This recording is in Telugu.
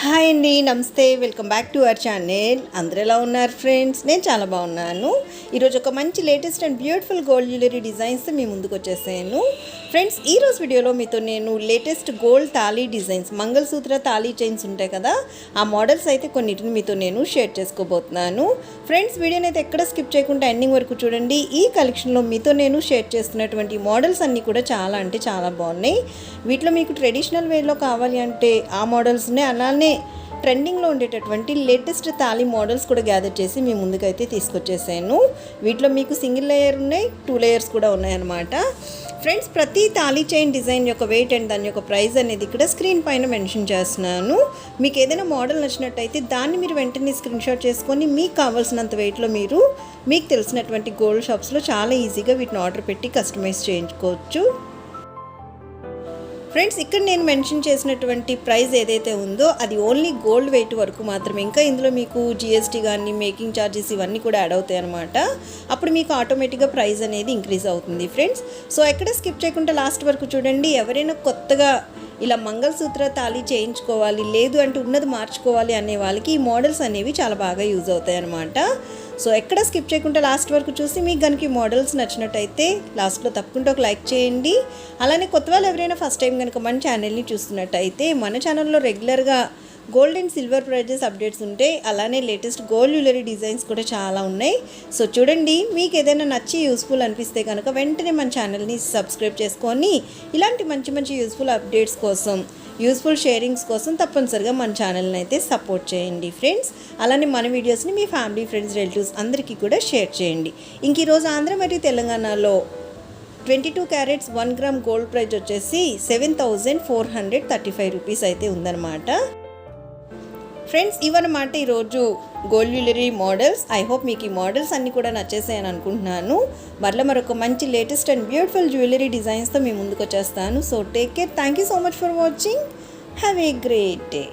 హాయ్ అండి నమస్తే. Welcome back to our channel. అందరూ ఎలా ఉన్నారు ఫ్రెండ్స్? నేను చాలా బాగున్నాను. ఈరోజు ఒక మంచి latest and beautiful gold jewellery designs మీ ముందుకు వచ్చేసాను. ఫ్రెండ్స్ ఈరోజు వీడియోలో మీతో నేను లేటెస్ట్ గోల్డ్ తాళీ డిజైన్స్ మంగళసూత్ర తాళీ చైన్స్ ఉంటాయి కదా ఆ మోడల్స్ అయితే కొన్నిటిని మీతో నేను షేర్ చేసుకోబోతున్నాను. ఫ్రెండ్స్ వీడియోని అయితే ఎక్కడ స్కిప్ చేయకుండా ఎండింగ్ వరకు చూడండి. ఈ కలెక్షన్లో మీతో నేను షేర్ చేస్తున్నటువంటి మోడల్స్ అన్నీ కూడా చాలా అంటే చాలా బాగున్నాయి. వీటిలో మీకు ట్రెడిషనల్ వేలో కావాలి అంటే ఆ మోడల్స్నే అలానే ట్రెండింగ్లో ఉండేటటువంటి లేటెస్ట్ తాళీ మోడల్స్ కూడా గ్యాదర్ చేసి మీ ముందుకైతే తీసుకొచ్చేసాను. వీటిలో మీకు సింగిల్ లేయర్ ఉన్నాయి టూ లేయర్స్ కూడా ఉన్నాయన్నమాట. ఫ్రెండ్స్ ప్రతి తాళీ చైన్ డిజైన్ యొక్క వెయిట్ అండ్ దాని యొక్క ప్రైస్ అనేది ఇక్కడ స్క్రీన్ పైన మెన్షన్ చేస్తున్నాను. మీకు ఏదైనా మోడల్ నచ్చినట్టయితే దాన్ని మీరు వెంటనే స్క్రీన్ షాట్ చేసుకొని మీకు కావాల్సినంత వెయిట్లో మీరు మీకు తెలిసినటువంటి గోల్డ్ షాప్స్లో చాలా ఈజీగా వీటిని ఆర్డర్ పెట్టి కస్టమైజ్ చేయించుకోవచ్చు. ఫ్రెండ్స్ ఇక్కడ నేను మెన్షన్ చేసినటువంటి ప్రైస్ ఏదైతే ఉందో అది ఓన్లీ గోల్డ్ వెయిట్ వరకు మాత్రమే. ఇంకా ఇందులో మీకు జిఎస్టీ కానీ మేకింగ్ ఛార్జెస్ ఇవన్నీ కూడా యాడ్ అవుతాయి అనమాట అప్పుడు మీకు ఆటోమేటిక్గా ప్రైస్ అనేది ఇంక్రీజ్ అవుతుంది ఫ్రెండ్స్ సో ఎక్కడ స్కిప్ చేయకుండా లాస్ట్ వరకు చూడండి. ఎవరైనా కొత్తగా ఇలా మంగళసూత్ర తాళి చేయించుకోవాలి లేదు అంటే ఉన్నది మార్చుకోవాలి అనే వాళ్ళకి ఈ మోడల్స్ అనేవి చాలా బాగా యూజ్ అవుతాయి అనమాట సో ఎక్కడ స్కిప్ చేయకుండా లాస్ట్ వరకు చూసి మీకు కనుక ఈ మోడల్స్ నచ్చినట్టయితే లాస్ట్లో తప్పకుండా ఒక లైక్ చేయండి. అలానే కొత్త వాళ్ళు ఎవరైనా ఫస్ట్ టైం కనుక మన ఛానల్ని చూస్తున్నట్టయితే మన ఛానల్లో రెగ్యులర్గా gold and silver prices updates ఉంటాయి అలానే లేటెస్ట్ గోల్డ్ జ్యువెలరీ డిజైన్స్ కూడా చాలా ఉన్నాయి. సో చూడండి మీకు ఏదైనా నచ్చి యూస్ఫుల్ అనిపిస్తే కనుక వెంటనే మన ఛానల్ని సబ్స్క్రైబ్ చేసుకొని ఇలాంటి మంచి మంచి యూస్ఫుల్ అప్డేట్స్ కోసం యూస్ఫుల్ షేరింగ్స్ కోసం తప్పనిసరిగా మన ఛానల్ని అయితే సపోర్ట్ చేయండి ఫ్రెండ్స్. అలానే మన వీడియోస్ని మీ ఫ్యామిలీ ఫ్రెండ్స్ రిలేటివ్స్ అందరికీ కూడా షేర్ చేయండి. ఇంక ఈరోజు ఆంధ్ర మరియు తెలంగాణలో twenty two carats one gram gold price వచ్చేసి seven thousand four hundred thirty five rupees అయితే ఉందన్నమాట. ఫ్రెండ్స్ ఇవన్నమాట ఈరోజు gold jewellery models I hope మీకు ఈ మోడల్స్ అన్నీ కూడా నచ్చేసాయని అనుకుంటున్నాను. మరలా మరొక మంచి లేటెస్ట్ అండ్ బ్యూటిఫుల్ జ్యువెలరీ డిజైన్స్తో మీ ముందుకు వచ్చేస్తాను. So take care thank you so much for watching have a great day